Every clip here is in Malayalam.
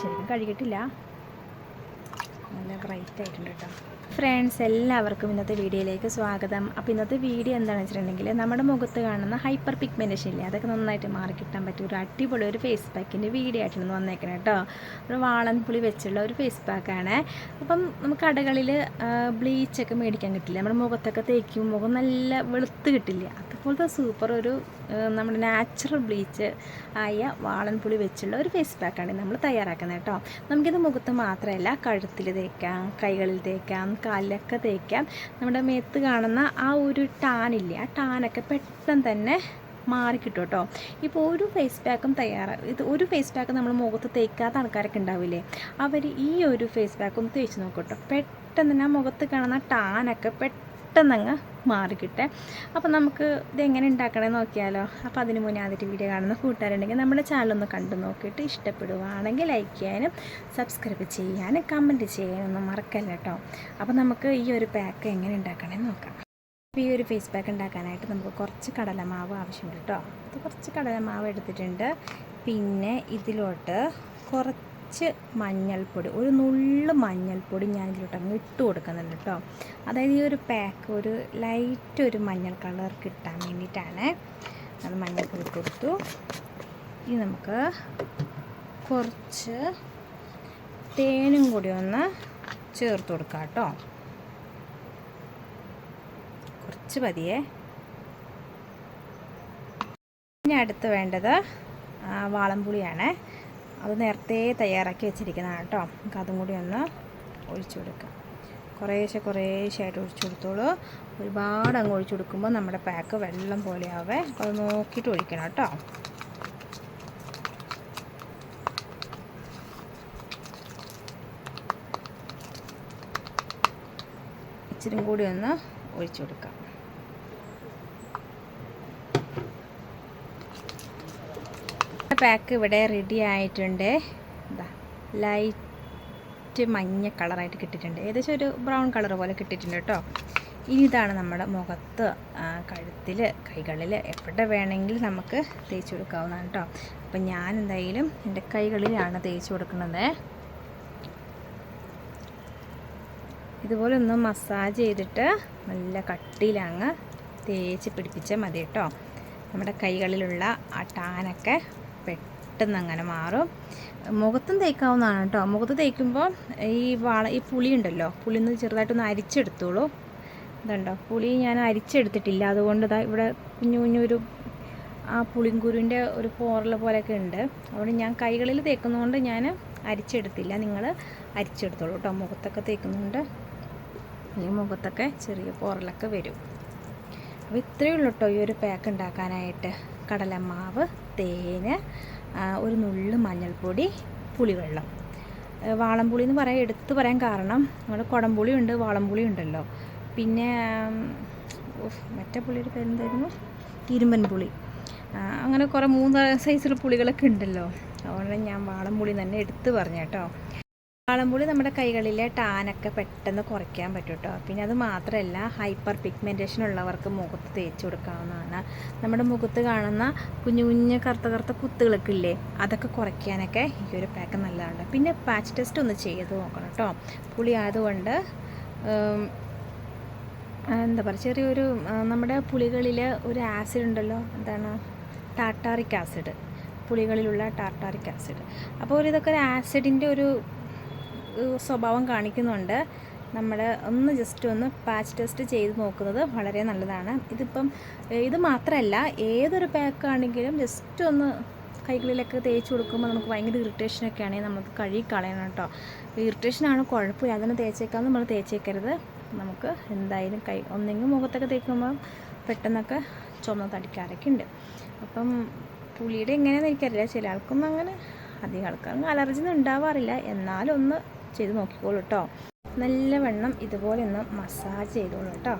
ശരിക്കും കഴുകിയിട്ടില്ല. നല്ല ബ്രൈറ്റ് ആയിട്ടുണ്ട് കേട്ടോ ഫ്രണ്ട്സ് എല്ലാവർക്കും ഇന്നത്തെ വീഡിയോയിലേക്ക് സ്വാഗതം. അപ്പോൾ ഇന്നത്തെ വീഡിയോ എന്താണെന്ന് വെച്ചിട്ടുണ്ടെങ്കിൽ നമ്മുടെ മുഖത്ത് കാണുന്ന ഹൈപ്പർ പിഗ്മെന്റേഷൻ ഇല്ലേ അതൊക്കെ നന്നായിട്ട് മാറി കിട്ടാൻ പറ്റിയ ഒരു അടിപൊളി ഒരു ഫേസ് പാക്കിന്റെ വീഡിയോ ആയിട്ടാണ് വന്നേക്കണം കേട്ടോ ഒരു വാളൻപുളി വെച്ചുള്ള ഒരു ഫേസ് പാക്കാണ് അപ്പം നമുക്ക് കടകളിൽ ബ്ലീച്ചൊക്കെ മേടിക്കാൻ കിട്ടില്ല? നമ്മുടെ മുഖത്തൊക്കെ തേക്കും മുഖം നല്ല വെളുത്ത് കിട്ടില്ല? അതുപോലത്തെ സൂപ്പർ ഒരു നമ്മുടെ നാച്ചുറൽ ബ്ലീച്ച് ആയ വാളൻപുളി വെച്ചുള്ള ഒരു ഫേസ് പാക്കാണ് നമ്മൾ തയ്യാറാക്കുന്നത് കേട്ടോ. നമുക്കിത് മുഖത്ത് മാത്രമല്ല കഴുത്തിൽ തേക്കാം കൈകളിൽ തേക്കാം കാലിലൊക്കെ തേക്കാം. നമ്മുടെ മേത്ത് കാണുന്ന ആ ഒരു ടാനില്ലേ ആ ടാനൊക്കെ പെട്ടെന്ന് തന്നെ മാറിക്കിട്ടും കേട്ടോ. ഇപ്പോൾ ഒരു ഫേസ് പാക്കും തയ്യാറാ ഇത് ഒരു ഫേസ് പാക്ക് നമ്മൾ മുഖത്ത് തേക്കാത്ത ആൾക്കാരൊക്കെ ഉണ്ടാവില്ലേ അവർ ഈ ഒരു ഫേസ് പാക്കും തേച്ച് നോക്കും കേട്ടോ. പെട്ടെന്ന് തന്നെ മുഖത്ത് കാണുന്ന ടാനൊക്കെ പെട്ടെന്നങ്ങ് മാറിക്കിട്ടെ. അപ്പോൾ നമുക്ക് ഇതെങ്ങനെ ഉണ്ടാക്കണമെന്ന് നോക്കിയാലോ. അപ്പോൾ അതിന് മുന്നേ ആദ്യത്തെ വീഡിയോ കാണുന്ന കൂട്ടുകാരുണ്ടെങ്കിൽ നമ്മുടെ ചാനലൊന്ന് കണ്ടു നോക്കിയിട്ട് ഇഷ്ടപ്പെടുവാണെങ്കിൽ ലൈക്ക് ചെയ്യാനും സബ്സ്ക്രൈബ് ചെയ്യാനും കമന്റ് ചെയ്യാനൊന്നും മറക്കല്ല കേട്ടോ അപ്പോൾ നമുക്ക് ഈ ഒരു പാക്ക് എങ്ങനെ ഉണ്ടാക്കണമെന്ന് നോക്കാം. അപ്പോൾ ഈ ഒരു ഫേസ് പാക്ക് ഉണ്ടാക്കാനായിട്ട് നമുക്ക് കുറച്ച് കടലമാവ് ആവശ്യമുണ്ട് കേട്ടോ ഇത് കുറച്ച് കടലമാവ് എടുത്തിട്ടുണ്ട്. പിന്നെ ഇതിലോട്ട് കുറച്ച് മഞ്ഞൾപ്പൊടി ഒരു നുള്ള് മഞ്ഞൾപ്പൊടി ഞാൻ ഇതിലോട്ട് അങ്ങ് ഇട്ട് കൊടുക്കുന്നുണ്ട് കേട്ടോ അതായത് ഈ ഒരു പാക്ക് ഒരു ലൈറ്റ് ഒരു മഞ്ഞൾ കളർ കിട്ടാൻ വേണ്ടിയിട്ടാണ് അത് മഞ്ഞൾപ്പൊടി കൊടുത്തു. ഇനി നമുക്ക് കുറച്ച് തേനും കൂടി ഒന്ന് ചേർത്ത് കൊടുക്കാം കേട്ടോ കുറച്ച് പതിയെ ഇനി അടുത്ത് വേണ്ടത് വാളംപുളിയാണ്. അത് നേരത്തെ തയ്യാറാക്കി വെച്ചിരിക്കുന്നതാണ് കേട്ടോ. നമുക്ക് അതും കൂടി ഒന്ന് ഒഴിച്ചു കൊടുക്കാം. കുറേശ്ശെ കുറേശ്ശായിട്ട് ഒഴിച്ചു കൊടുത്തോളൂ. ഒരുപാട് അങ്ങ് ഒഴിച്ചു കൊടുക്കുമ്പോൾ നമ്മുടെ പാക്ക് വെള്ളം പോലെയാവേ. അത് നോക്കിയിട്ട് ഒഴിക്കണം കേട്ടോ. ഇച്ചിരി കൂടി ഒന്ന് ഒഴിച്ചു കൊടുക്കാം. പാക്ക് ഇവിടെ റെഡി ആയിട്ടുണ്ട്. എന്താ ലൈറ്റ് മഞ്ഞ കളറായിട്ട് കിട്ടിയിട്ടുണ്ട്. ഏകദേശം ഒരു ബ്രൗൺ കളർ പോലെ കിട്ടിയിട്ടുണ്ട് കേട്ടോ. ഇനി ഇതാണ് നമ്മുടെ മുഖത്ത് കഴുത്തിൽ കൈകളിൽ എവിടെ വേണമെങ്കിലും നമുക്ക് തേച്ച് കൊടുക്കാവുന്നതാണ് കേട്ടോ. അപ്പം ഞാൻ എന്തായാലും എന്റെ കൈകളിലാണ് തേച്ച് കൊടുക്കുന്നത്. ഇതുപോലെ ഒന്ന് മസാജ് ചെയ്തിട്ട് നല്ല കട്ടിയിലങ്ങ് തേച്ച് പിടിപ്പിച്ചാൽ മതി കേട്ടോ. നമ്മുടെ കൈകളിലുള്ള ആ ടാനൊക്കെ പെട്ടെന്ന് അങ്ങനെ മാറും. മുഖത്തും തേക്കാവുന്നതാണ് കേട്ടോ. മുഖത്ത് തേക്കുമ്പോൾ ഈ വാള ഈ പുളി ഉണ്ടല്ലോ പുളിന്ന് ചെറുതായിട്ടൊന്ന് അരിച്ചെടുത്തോളൂ. ഇതുണ്ടോ? പുളി ഞാൻ അരിച്ചെടുത്തിട്ടില്ല. അതുകൊണ്ട് ഇതാ ഇവിടെ കുഞ്ഞു കുഞ്ഞൊരു ആ പുളിങ്കുരുവിന്റെ ഒരു പോറൽ പോലെയൊക്കെ ഉണ്ട്. അതുകൊണ്ട് ഞാൻ കൈകളിൽ തേക്കുന്നതുകൊണ്ട് ഞാൻ അരിച്ചെടുത്തില്ല. നിങ്ങൾ അരിച്ചെടുത്തോളൂ കേട്ടോ. മുഖത്തൊക്കെ തേക്കുന്നുണ്ട് ഈ മുഖത്തൊക്കെ ചെറിയ പോറലൊക്കെ വരും. അപ്പോൾ ഇത്രയേ ഉള്ളൂ കേട്ടോ ഈ ഒരു പാക്ക് ഉണ്ടാക്കാനായിട്ട്. കടലമാവ് തേന് ഒരു നുള്ള് മഞ്ഞൾപ്പൊടി പുളിവെള്ളം. വാളംപുളി എന്ന് പറയാൻ എടുത്തു പറയാൻ കാരണം നമ്മുടെ കുടംപുളി ഉണ്ട് വാളംപുളി ഉണ്ടല്ലോ. പിന്നെ മറ്റേ പുളിയുടെ പേരെന്തായിരുന്നു? ഇരുമ്പൻ പുളി. അങ്ങനെ കുറേ മൂന്ന് സൈസുള്ള പുളികളൊക്കെ ഉണ്ടല്ലോ. അതുകൊണ്ട് ഞാൻ വാളംപുളി തന്നെ എടുത്തു പറഞ്ഞു കേട്ടോ. വാളംപുളി നമ്മുടെ കൈകളിലെ ടാനൊക്കെ പെട്ടെന്ന് കുറയ്ക്കാൻ പറ്റും കേട്ടോ പിന്നെ അത് മാത്രമല്ല ഹൈപ്പർ പിഗ്മെന്റേഷൻ ഉള്ളവർക്ക് മുഖത്ത് തേച്ച് കൊടുക്കാവുന്നതാണ്. നമ്മുടെ മുഖത്ത് കാണുന്ന കുഞ്ഞു കുഞ്ഞു കറുത്ത കറുത്ത കുത്തുകളൊക്കെ ഇല്ലേ അതൊക്കെ കുറയ്ക്കാനൊക്കെ ഈ ഒരു പാക്ക് നല്ലതാണ്. പിന്നെ പാച്ച് ടെസ്റ്റ് ഒന്ന് ചെയ്ത് നോക്കണം കേട്ടോ പുളി ആയതുകൊണ്ട് എന്താ പറയുക ചെറിയൊരു നമ്മുടെ പുളികളിൽ ഒരു ആസിഡ് ഉണ്ടല്ലോ എന്താണ് ടാർട്ടാറിക് ആസിഡ് പുളികളിലുള്ള ടാർട്ടാറിക് ആസിഡ് അപ്പോൾ ഒരു ഇതൊക്കെ ഒരു ആസിഡിന്റെ ഒരു സ്വഭാവം കാണിക്കുന്നുണ്ട്. നമ്മൾ ഒന്ന് ജസ്റ്റ് ഒന്ന് പാച്ച് ടെസ്റ്റ് ചെയ്ത് നോക്കുന്നത് വളരെ നല്ലതാണ്. ഇതിപ്പം ഇത് മാത്രമല്ല ഏതൊരു പാക്ക് ആണെങ്കിലും ജസ്റ്റ് ഒന്ന് കൈകളിലൊക്കെ തേച്ച് കൊടുക്കുമ്പോൾ നമുക്ക് ഭയങ്കര ഇറിറ്റേഷനൊക്കെ ആണെങ്കിൽ നമുക്ക് കഴുകി കളയണം കേട്ടോ. ഇറിറ്റേഷനാണ് കുഴപ്പമില്ല. അതിനെ തേച്ചേക്കാൻ നമ്മൾ തേച്ചേക്കരുത്. നമുക്ക് എന്തായാലും കൈ ഒന്നെങ്കിൽ മുഖത്തൊക്കെ തേക്കുമ്പോൾ പെട്ടെന്നൊക്കെ ചുമ തടിക്കാറൊക്കെ ഉണ്ട്. അപ്പം പുളിയുടെ എങ്ങനെയാണെന്ന് എനിക്കറിയില്ല. ചില ആൾക്കൊന്നും അങ്ങനെ അധികം ആൾക്കാർക്ക് അലർജി ഒന്നും ഉണ്ടാവാറില്ല. എന്നാലും ഒന്ന് ചെയ്ത് നോക്കിക്കോളൂ കേട്ടോ നല്ലവണ്ണം ഇതുപോലെ ഒന്ന് മസാജ് ചെയ്തോളൂ കേട്ടോ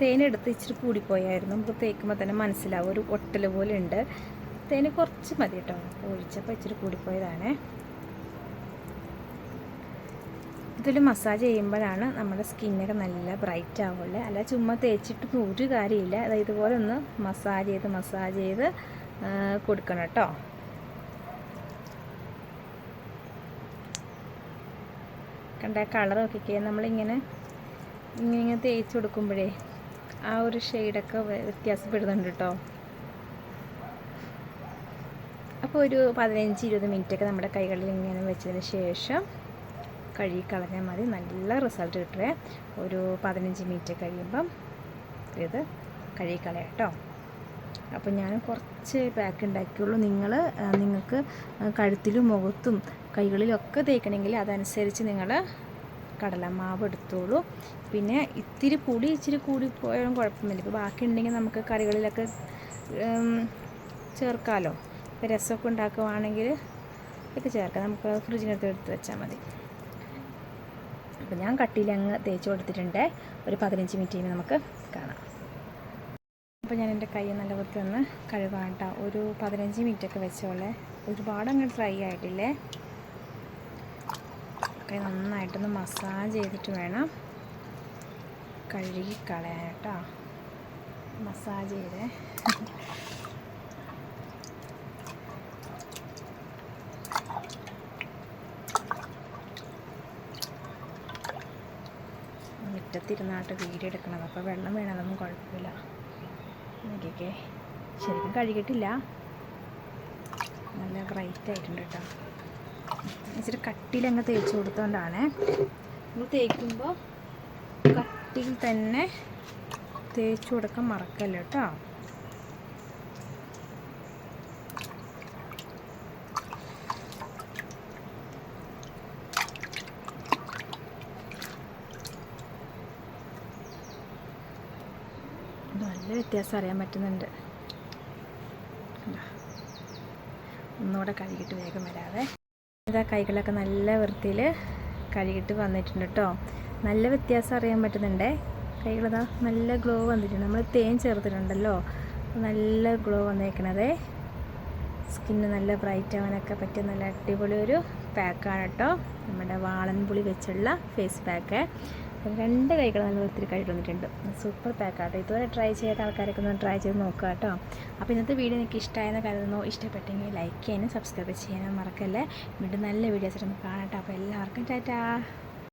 തേനെടുത്ത് ഇച്ചിരി കൂടിപ്പോയായിരുന്നു. നമുക്ക് തേക്കുമ്പോൾ തന്നെ മനസ്സിലാവും. ഒരു ഒട്ടൽ പോലെ ഉണ്ട്. തേന് കുറച്ച് മതി കേട്ടോ ഒഴിച്ചപ്പോൾ ഇച്ചിരി കൂടിപ്പോയതാണ്. ഇതിൽ മസാജ് ചെയ്യുമ്പോഴാണ് നമ്മുടെ സ്കിന്നൊക്കെ നല്ല ബ്രൈറ്റ് ആവുള്ളത് അല്ല ചുമ്മാ തേച്ചിട്ടൊന്നും ഒരു കാര്യമില്ല. അതായത് ഇതുപോലെ ഒന്ന് മസാജ് ചെയ്ത് മസാജ് ചെയ്ത് കൊടുക്കണം കേട്ടോ. കണ്ട കളർ നോക്കിക്കേ. നമ്മളിങ്ങനെ ഇങ്ങനെ തേച്ച് കൊടുക്കുമ്പോഴേ ആ ഒരു ഷെയ്ഡൊക്കെ വ്യത്യാസപ്പെടുന്നുണ്ട് കേട്ടോ. അപ്പോൾ ഒരു പതിനഞ്ച് ഇരുപത് മിനിറ്റൊക്കെ നമ്മുടെ കൈകളിൽ ഇങ്ങനെ വെച്ചതിന് ശേഷം കഴുകി കളഞ്ഞാൽ മതി. നല്ല റിസൾട്ട് കിട്ടുവേ. ഒരു പതിനഞ്ച് മിനിറ്റ് കഴിയുമ്പം ഇത് കഴുകി കളയാം കേട്ടോ. അപ്പോൾ ഞാൻ കുറച്ച് പാക്ക് ഉണ്ടാക്കിയുള്ളൂ. നിങ്ങൾ നിങ്ങൾക്ക് കഴുത്തിലും മുഖത്തും കൈകളിലൊക്കെ തേക്കണമെങ്കിൽ അതനുസരിച്ച് നിങ്ങൾ കടലമാവ് എടുത്തോളൂ. പിന്നെ ഇത്തിരി പൊടി ഇച്ചിരി കൂടി പോയാലും കുഴപ്പമില്ല ഇപ്പോൾ ബാക്കി ഉണ്ടെങ്കിൽ നമുക്ക് കറികളിലൊക്കെ ചേർക്കാമല്ലോ ഇപ്പോൾ രസമൊക്കെ ഉണ്ടാക്കുവാണെങ്കിൽ ഒക്കെ ചേർക്കാം. നമുക്ക് ഫ്രിഡ്ജിനകത്ത് എടുത്ത് വെച്ചാൽ മതി. അപ്പോൾ ഞാൻ കട്ടിയിൽ അങ്ങ് തേച്ച് കൊടുത്തിട്ടുണ്ട്. ഒരു പതിനഞ്ച് മിനിറ്റ് കഴിയുമ്പോൾ നമുക്ക് കാണാം. അപ്പോൾ ഞാൻ എന്റെ കൈ നല്ല വൃത്തി ഒന്ന് കഴുകാം കേട്ടോ ഒരു പതിനഞ്ച് മിനിറ്റൊക്കെ വെച്ചോളെ ഒരുപാട് അങ്ങ് ഡ്രൈ ആയിട്ടില്ലേ? കൈ നന്നായിട്ടൊന്ന് മസാജ് ചെയ്തിട്ട് വേണം കഴുകി കളയാൻ മസാജ് ചെയ്തേ. മുറ്റത്തിരുന്നാട്ട് വീഡിയോ എടുക്കണത്. അപ്പോൾ വെള്ളം വേണതൊന്നും കുഴപ്പമില്ല. നോക്കിക്കേ. ശരിക്കും കഴുകിയിട്ടില്ല. നല്ല ബ്രൈറ്റ് ആയിട്ടുണ്ട് കേട്ടോ ഇച്ചിരി കട്ടിയിൽ അങ്ങ് തേച്ച് കൊടുത്തോണ്ടാണ്. നമ്മൾ തേക്കുമ്പോൾ കട്ടിയിൽ തന്നെ തേച്ച് കൊടുക്കാൻ മറക്കല്ല കേട്ടോ നല്ല വ്യത്യാസം അറിയാൻ പറ്റുന്നുണ്ട്? ഒന്നുകൂടെ കഴുകിയിട്ട് വേഗം വരാതെ ഇതാ കൈകളൊക്കെ നല്ല വൃത്തിയിൽ കഴുകിയിട്ട് വന്നിട്ടുണ്ട് കേട്ടോ നല്ല വ്യത്യാസം അറിയാൻ പറ്റുന്നുണ്ടേ. കൈകളിതാ നല്ല ഗ്ലോ വന്നിട്ടുണ്ട്. നമ്മൾ തേൻ ചേർത്തിട്ടുണ്ടല്ലോ. നല്ല ഗ്ലോ വന്നേക്കണതേ. സ്കിന്ന് നല്ല ബ്രൈറ്റ് ആവാനൊക്കെ പറ്റിയ നല്ല അടിപൊളി ഒരു പാക്കാണ് കേട്ടോ നമ്മുടെ വാളൻപുളി വെച്ചുള്ള ഫേസ് പാക്ക്. രണ്ട് കൈകൾ നല്ല ഒത്തിരി കഴുകി വന്നിട്ടുണ്ട്. സൂപ്പർ പാക്കാട്ടോ ഇതുവരെ ട്രൈ ചെയ്ത ആൾക്കാരൊക്കെ ഒന്ന് ട്രൈ ചെയ്ത് നോക്കുക കേട്ടോ. അപ്പോൾ ഇന്നത്തെ വീഡിയോ നിങ്ങൾക്ക് ഇഷ്ടമായെന്ന് കരുതുന്നു. ഇഷ്ടപ്പെട്ടെങ്കിൽ ലൈക്ക് ചെയ്യാനും സബ്സ്ക്രൈബ് ചെയ്യാനും മറക്കല്ലേ. വീണ്ടും നല്ല വീഡിയോസ് നമുക്ക് കാണാം കേട്ടോ. അപ്പോൾ എല്ലാവർക്കും ടാറ്റാ.